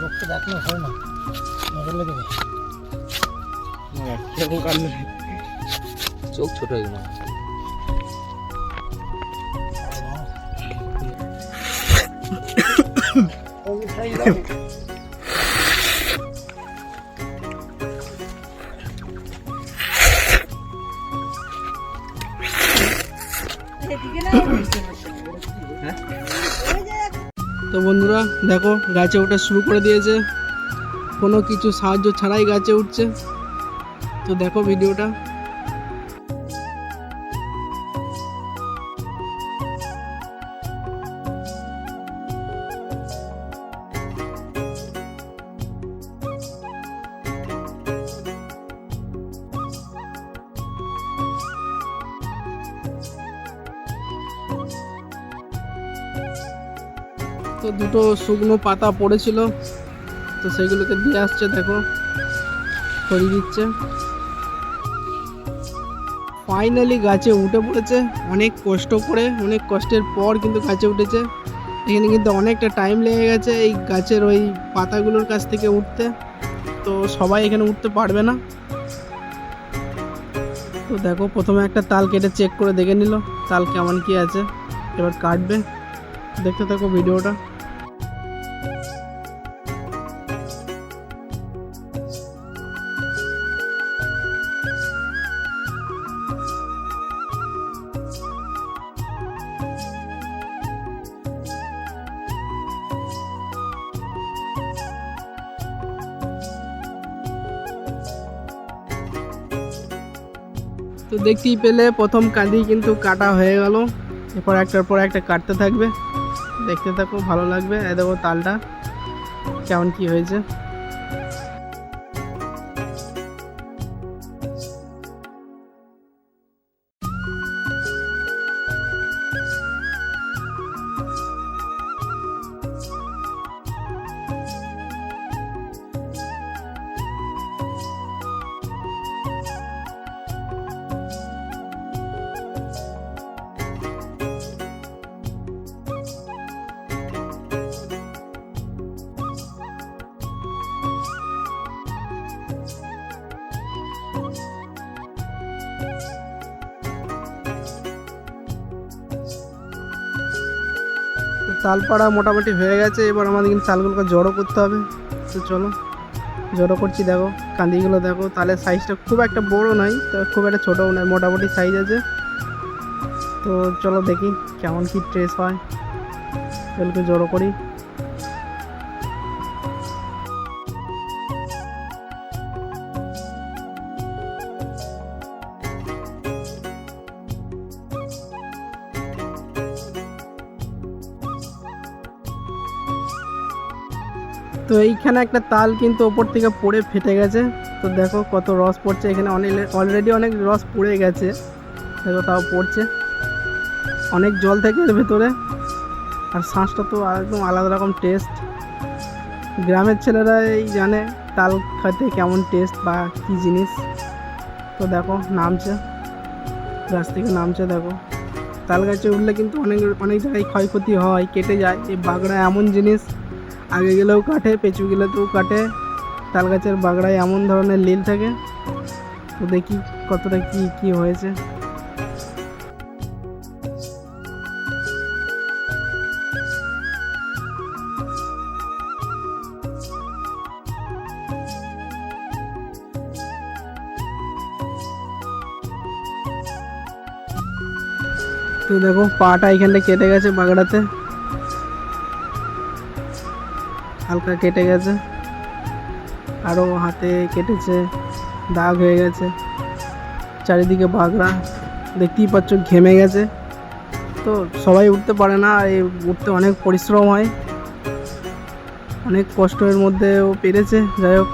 লোককে দেখলে হয় না। নজর লেগে যায় চোখ ছোট হয়ে গেল। তো বন্ধুরা, দেখো, গাছে ওঠা শুরু করে দিয়েছে। কোনো কিছু সাহায্য ছাড়াই গাছে উঠছে। তো দেখো ভিডিওটা। দুটো শুকনো পাতা পড়েছিল। তো সেগুলোকে দিয়ে আসছে, দেখো। সরিয়ে দিচ্ছে। ফাইনালি গাছে উঠে পড়েছে। অনেক কষ্ট করে, অনেক কষ্টের পর কিন্তু গাছে উঠেছে। এখানে কিন্তু অনেকটা টাইম লেগে গেছে এই গাছের ওই পাতাগুলোর কাছ থেকে উঠতে। তো সবাই এখানে উঠতে পারবে না। তো দেখো, প্রথমে একটা তাল কেটে চেক করে দেখে নিল। তাল কেমন কি আছে? এবার কাটবে। দেখতে থাকো ভিডিওটা তো দেখতেই পেলে প্রথম কাঁদি কিন্তু কাটা হয়ে গেল। এরপর একটার পর একটা কাটতে থাকবে। দেখতে থাকো, ভালো লাগবে। এ দেখো তালটা, কেমন কি হয়েছে। তো তালপাড়া মোটামুটি হয়ে গেছে, এবার আমাদের কিন্তু চালগুলোকে জড়ো করতে হবে। তো চলো, জড়ো করছি, দেখো, কাঁদিগুলো দেখো। তাহলে সাইজটা খুব একটা বড় নয়, তো খুব একটা ছোটোও নয়, মোটামুটি সাইজ আছে। তো চলো দেখি কেমন কী ট্রেস হয়। চলকে জড়ো করি। তো এইখানে একটা তাল কিন্তু ওপর থেকে পড়ে ফেটে গেছে। তো দেখো কত রস পড়ছে এখানে। অনেক অলরেডি অনেক রস পড়ে গেছে। দেখো তাও পড়ছে। অনেক জল থেকে এর ভেতরে। আর শ্বাসটা তো একদম আলাদা রকম টেস্ট গ্রামের ছেলেরা এই জানে তাল খেতে কেমন টেস্ট বা কী জিনিস। তো দেখো নামছে। গাছ থেকে নামছে দেখো। তাল গাছে উঠলে কিন্তু অনেক অনেক জায়গায় ক্ষয়ক্ষতি হয়, কেটে যায়। এই বাগড়া এমন জিনিস আগে গেলেও কাটে, পেঁচু গেলেতেও কাটে। তাল গাছের বাগড়ায় এমন ধরনের লীল থাকে। তো দেখি কতটা কি কি হয়েছে। তো দেখো পাটা এখানটা কেটে গেছে বাগড়াতে। হালকা কেটে গেছে। আরও হাতে কেটেছে, দাগ হয়ে গেছে। চারিদিকে বাগড়া, দেখতেই পাচ্ছ ঘেমে গেছে। তো সবাই উঠতে পারে না এই উঠতে অনেক পরিশ্রম হয়। অনেক কষ্টের মধ্যে ও পেরেছে, যাই হোক।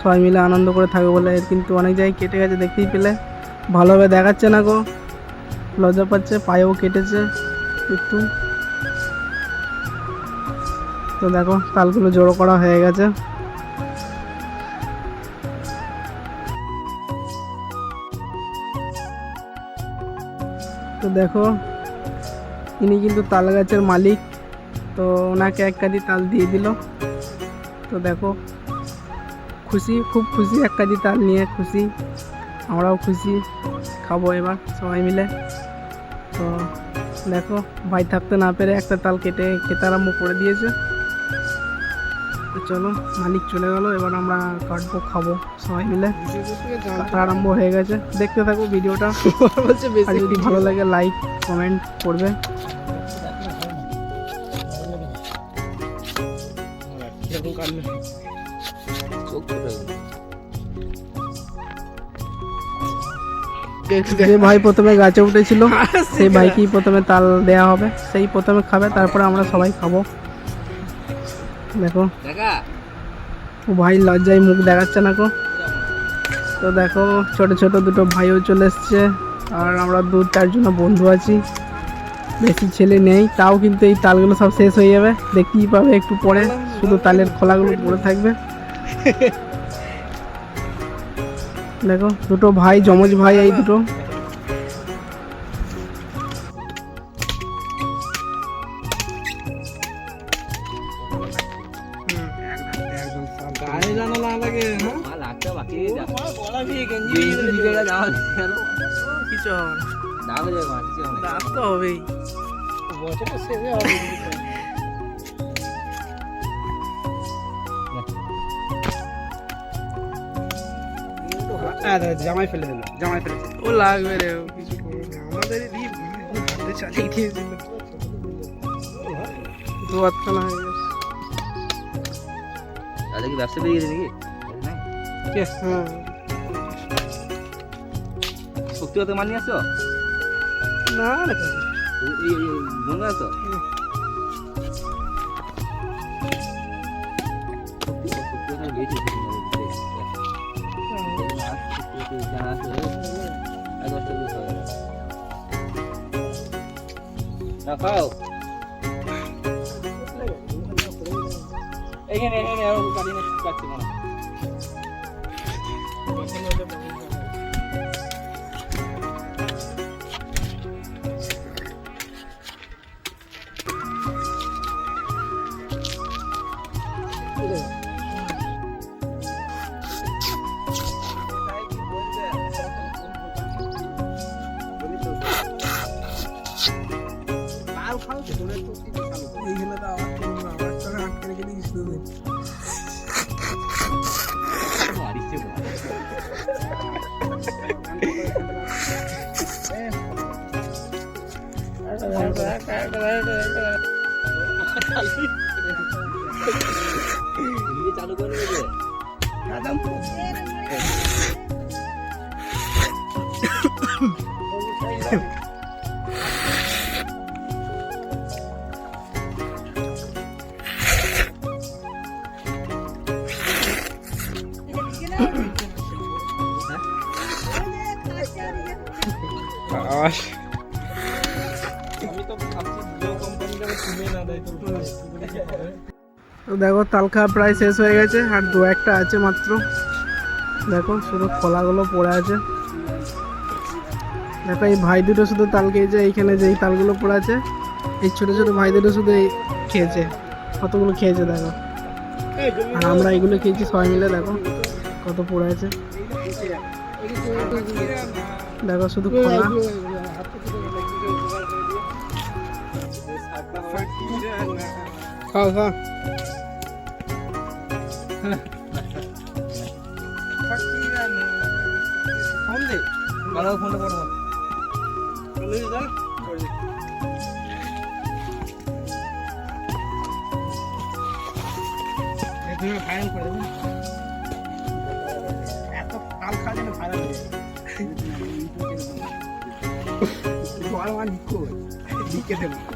সবাই মিলে আনন্দ করে থাকবে বলে এর কিন্তু অনেক জায়গায় কেটে গেছে, দেখতেই পেলে। ভালোভাবে দেখাচ্ছে না গো। লজ্জা পাচ্ছে, পায়েও কেটেছে একটু। তো দেখো, তালগুলো জড়ো করা হয়ে গেছে। তো দেখো, ইনি কিন্তু তাল গাছের মালিক। তো ওনাকে এক কাজি তাল দিয়ে দিল। তো দেখো, খুশি, খুব খুশি এক কাজি তাল নিয়ে, খুশি। আমরাও খুশি, খাব এবার সবাই মিলে। তো দেখো, ভাই থাকতে না পেরে একটা তাল কেটে খেতে আরম্ভ করে দিয়েছে। তো চলো মালিক চলে গেল এবার আমরা কাটবো খাব সবাই মিলে। আরম্ভ হয়ে গেছে। দেখতে থাকো ভিডিওটা। আর যদি ভালো লাগে লাইক কমেন্ট করবে। যে ভাই প্রথমে গাছে উঠেছিল সেই ভাইকেই প্রথমে তাল দেয়া হবে। সেই প্রথমে খাবে তারপরে আমরা সবাই খাব। দেখো। দেখা? ও ভাই লজ্জায় মুখ দেখাচ্ছে না কো তো দেখো ছোট ছোট দুটো ভাইও চলে এসছে আর আমরা দু চারজন বন্ধু আছি। বেশি ছেলে নেই তাও কিন্তু এই তালগুলো সব শেষ হয়ে যাবে। দেখতেই পাবে একটু পরে শুধু তালের খোলাগুলো পড়ে থাকবে। দেখো দুটো ভাই যমজ ভাই এই দুটো। কিছু হয়ে মারছি অনেক তো হবেই। বছরটা শেষে হবে। জামাই ফেলে দিল জামাই ফেলেছে ও লাগবে রে কিছু করবে না। আমাদের দিয়ে চালিয়ে দিয়েছিল দু হাতখানা হয়ে গেছে। তাহলে কি ব্যবসা পেয়ে গেছে নাকি নাই হ্যাঁ শক্তি হতে মানি আসছো না এই গঙ্গা আসো খাও এখানে এখানে আরও গাড়ি নিয়ে যাচ্ছি মনে। এইখানে 이게 자르고 하는 거지? 나당 아씨. 감이 또 감지 দেখো তাল খাওয়া প্রায় শেষ হয়ে গেছে, আর দু একটা আছে মাত্র। দেখো, শুধু খোলাগুলো পড়ে আছে। দেখো, এই ভাই দুটো শুধু তাল খেয়েছে, এইখানে যে এই তালগুলো পড়ে আছে, এই ছোটো ছোটো ভাই দুটো শুধু এই খেয়েছে, কতগুলো খেয়েছে দেখো। আর আমরা এইগুলো খেয়েছি সবাই মিলে, দেখো, কত পড়ে আছে। দেখো, শুধু খোলা খাও খাও বলো ফোনটা করব ফাইনাল করে দেবো এত কাল খাওয়া যেন ফাইনাল হয়ে যায় বড় মা দেবো